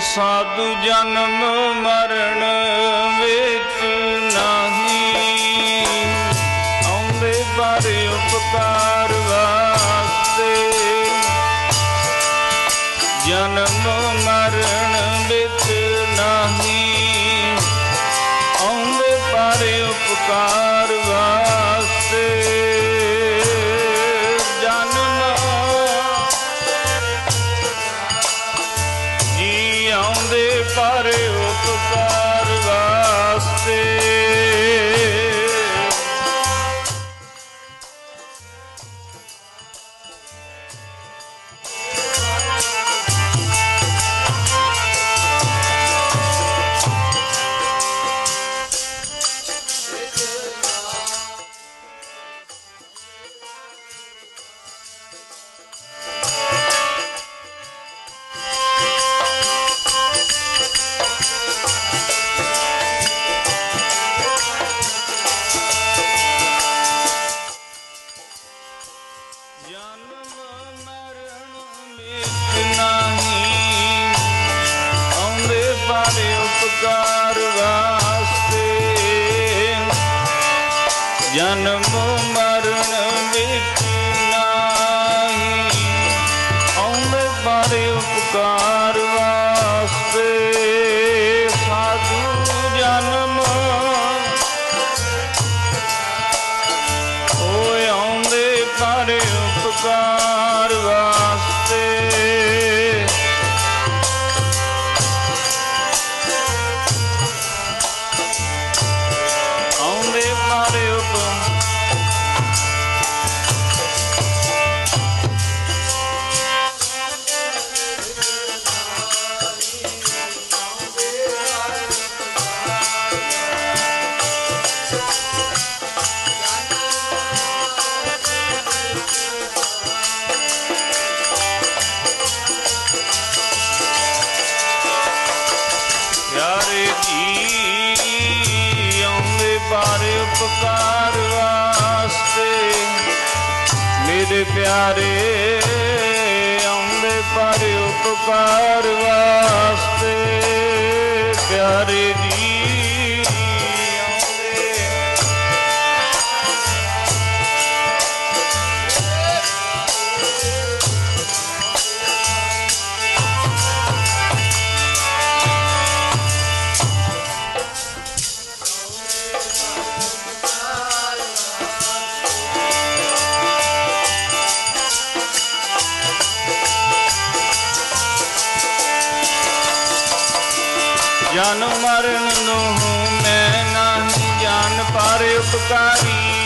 ਸਾਧੂ ਜਨਮ ਮਰਨ ਵਿੱਚ ਨਹੀਂ। ਆਉਂਦੇ ਬਾਰੇ ਉਪਕਾਰ ਵਾਸਤੇ ਜਨਮ ਮਰਨ ਵਿੱਚ ਨਹੀਂ। ਆਉਂਦੇ ਬਾਰੇ ਉਪਕਾਰ ਜੀ ਆਉਂਦੇ ਪਰ ਉਪਕਾਰ ਜਨਮ ਮਰਨ ਵਿੱਚ ਨਹੀਂ। ਆਉਂਦੇ ਬਾਰੇ ਉਪਕਾਰ ਆਉਂਦੇ ਉਪਕਾਰ ਵਾਸਤੇ। ਮੇਰੇ ਪਿਆਰੇ ਆਉਂਦੇ ਬਾਰੇ ਉਪਕਾਰ ਵਾਸਤੇ। ਪਿਆਰੇ ਜਨ ਮਰਨ ਨੂੰ ਮੈਂ ਨਹੀਂ ਜਾਣ ਪਰ ਉਪਕਾਰੀ